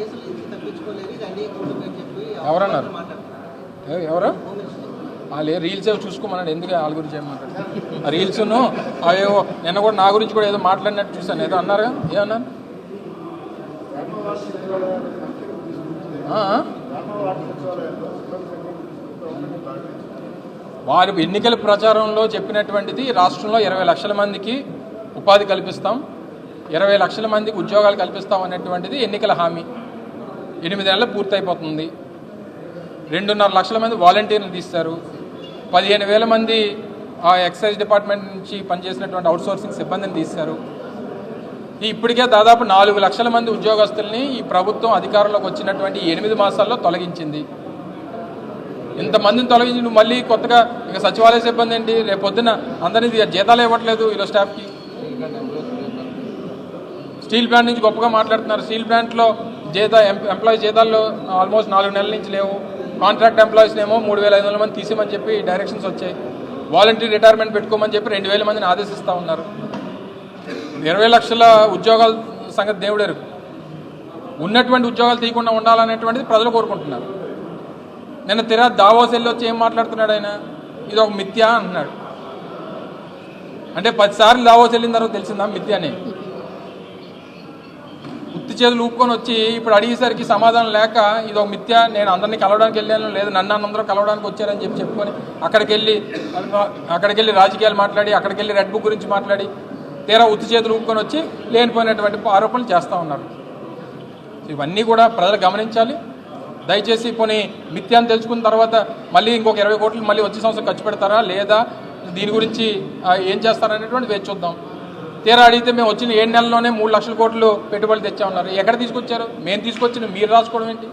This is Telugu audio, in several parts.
కేసులు నుంచి తప్పించుకోలేదు. ఇది అన్ని కూటమి అని చెప్పి ఎవరన్నారు? ఎవరు? వాళ్ళు రీల్స్ ఏవో చూసుకోమన్నాడు. ఎందుకు వాళ్ళ గురించి ఏం మాట్లాడు ఆ రీల్స్ను అవేవో నిన్న కూడా నా గురించి కూడా ఏదో మాట్లాడినట్టు చూశాను. ఏదో అన్నారుగా? ఏమన్నారు? వారు ఎన్నికల ప్రచారంలో చెప్పినటువంటిది రాష్ట్రంలో ఇరవై లక్షల మందికి ఉపాధి కల్పిస్తాం. ఇరవై లక్షల మందికి ఉద్యోగాలు కల్పిస్తాం అనేటువంటిది ఎన్నికల హామీ. ఎనిమిది పూర్తయిపోతుంది. రెండున్నర లక్షల మంది వాలంటీర్లు తీస్తారు. పదిహేను వేల మంది ఆ ఎక్సైజ్ డిపార్ట్మెంట్ నుంచి పనిచేసినటువంటి అవుట్సోర్సింగ్ సిబ్బందిని తీస్తారు. ఇప్పటికే దాదాపు నాలుగు లక్షల మంది ఉద్యోగస్తుల్ని ఈ ప్రభుత్వం అధికారంలోకి వచ్చినటువంటి ఎనిమిది మాసాల్లో తొలగించింది. ఇంతమందిని తొలగించి నువ్వు మళ్ళీ కొత్తగా ఇక సచివాలయ సిబ్బంది ఏంటి? రేపు పొద్దున అందరినీ జీతాలు ఇవ్వట్లేదు ఇలా స్టాఫ్కి. స్టీల్ ప్లాంట్ నుంచి గొప్పగా మాట్లాడుతున్నారు. స్టీల్ ప్లాంట్లో జీత ఎంప్లాయీ జీతాల్లో ఆల్మోస్ట్ నాలుగు నెలల నుంచి లేవు. కాంట్రాక్ట్ ఎంప్లాయీస్ ఏమో మూడు వేల ఐదు వందల మంది తీసేమని చెప్పి డైరెక్షన్స్ వచ్చాయి. వాలంటీర్ రిటైర్మెంట్ పెట్టుకోమని చెప్పి రెండు వేల మందిని ఆదేశిస్తూ ఉన్నారు. ఇరవై లక్షల ఉద్యోగాల సంగతి దేవుడెరు ఉన్నటువంటి ఉద్యోగాలు తీయకుండా ఉండాలనేటువంటిది ప్రజలు కోరుకుంటున్నారు. నిన్న తిరా దావోస్ వెళ్ళి వచ్చి ఏం మాట్లాడుతున్నాడు ఆయన? ఇది ఒక మిథ్య అంటున్నాడు. అంటే పదిసార్లు దావోస్ వెళ్ళిన తర్వాత తెలిసిందా మిథ్య అని? ఉత్తి చేతులు ఊపుకొని వచ్చి ఇప్పుడు అడిగేసరికి సమాధానం లేక ఇది ఒక మిథ్య నేను అందరినీ కలవడానికి వెళ్ళాను లేదు నన్ను అందరూ కలవడానికి వచ్చారని చెప్పి చెప్పుకొని అక్కడికి వెళ్ళి అక్కడికి వెళ్ళి రాజకీయాలు మాట్లాడి అక్కడికి వెళ్ళి రెడ్ బుక్ గురించి మాట్లాడి తీరా ఉత్తి చేతులు ఊపుకొని వచ్చి లేనిపోయినటువంటి ఆరోపణలు చేస్తూ ఉన్నారు. ఇవన్నీ కూడా ప్రజలు గమనించాలి. దయచేసి పోనీ మిథ్యాన్ని తెలుసుకున్న తర్వాత మళ్ళీ ఇంకొక ఇరవై కోట్లు మళ్ళీ వచ్చే సంవత్సరం ఖర్చు పెడతారా లేదా? దీని గురించి ఏం చేస్తారనేటువంటి వేచి చూద్దాం. తీరా అడిగితే మేము వచ్చిన ఏడు నెలల్లోనే మూడు లక్షల కోట్లు పెట్టుబడులు తెచ్చామన్నారు. ఎక్కడ తీసుకొచ్చారు? మేము తీసుకొచ్చిన మీరు రాసుకోవడం ఏంటి?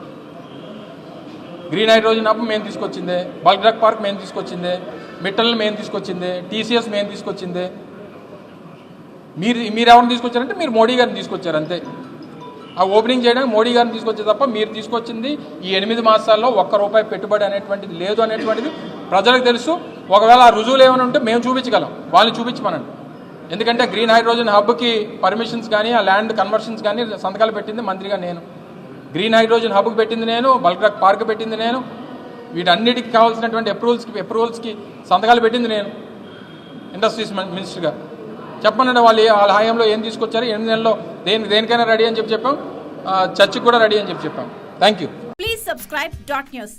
గ్రీన్ హైడ్రోజన్ హబ్ మేము తీసుకొచ్చిందే బల్క్ డ్రగ్ పార్క్ మేము తీసుకొచ్చిందే మిట్టల్ని మేము తీసుకొచ్చిందే టీసీఎస్ మేము తీసుకొచ్చిందే. మీరు మీరు ఎవరిని తీసుకొచ్చారంటే మీరు మోడీ గారిని తీసుకొచ్చారు అంతే. ఆ ఓపెనింగ్ చేయడానికి మోడీ గారిని తీసుకొచ్చే తప్ప మీరు తీసుకొచ్చింది ఈ ఎనిమిది మాసాల్లో ఒక్క రూపాయి పెట్టుబడి అనేటువంటిది లేదు అనేటువంటిది ప్రజలకు తెలుసు. ఒకవేళ ఆ రుజువులు ఏమైనా ఉంటే మేము చూపించగలం. వాళ్ళని చూపించమనండి. ఎందుకంటే గ్రీన్ హైడ్రోజన్ హబ్కి పర్మిషన్స్ కానీ ఆ ల్యాండ్ కన్వర్షన్స్ కానీ సంతకాలు పెట్టింది మంత్రిగా నేను. గ్రీన్ హైడ్రోజన్ హబ్కి పెట్టింది నేను బల్క్రాక్ పార్క్ పెట్టింది నేను. వీటన్నిటికి కావాల్సినటువంటి అప్రూవల్స్కి అప్రూవల్స్కి సంతకాలు పెట్టింది నేను. ఇండస్ట్రీస్ మినిస్టర్గా. చెప్పనండి వాళ్ళు వాళ్ళ హాయంలో ఏం తీసుకొచ్చారు ఎనిమిది నెలలో దేని దేనికైనా రెడీ అని చెప్పి చెప్పాం. చర్చికి కూడా రెడీ అని చెప్పి చెప్పాం. Thank you please subscribe dot news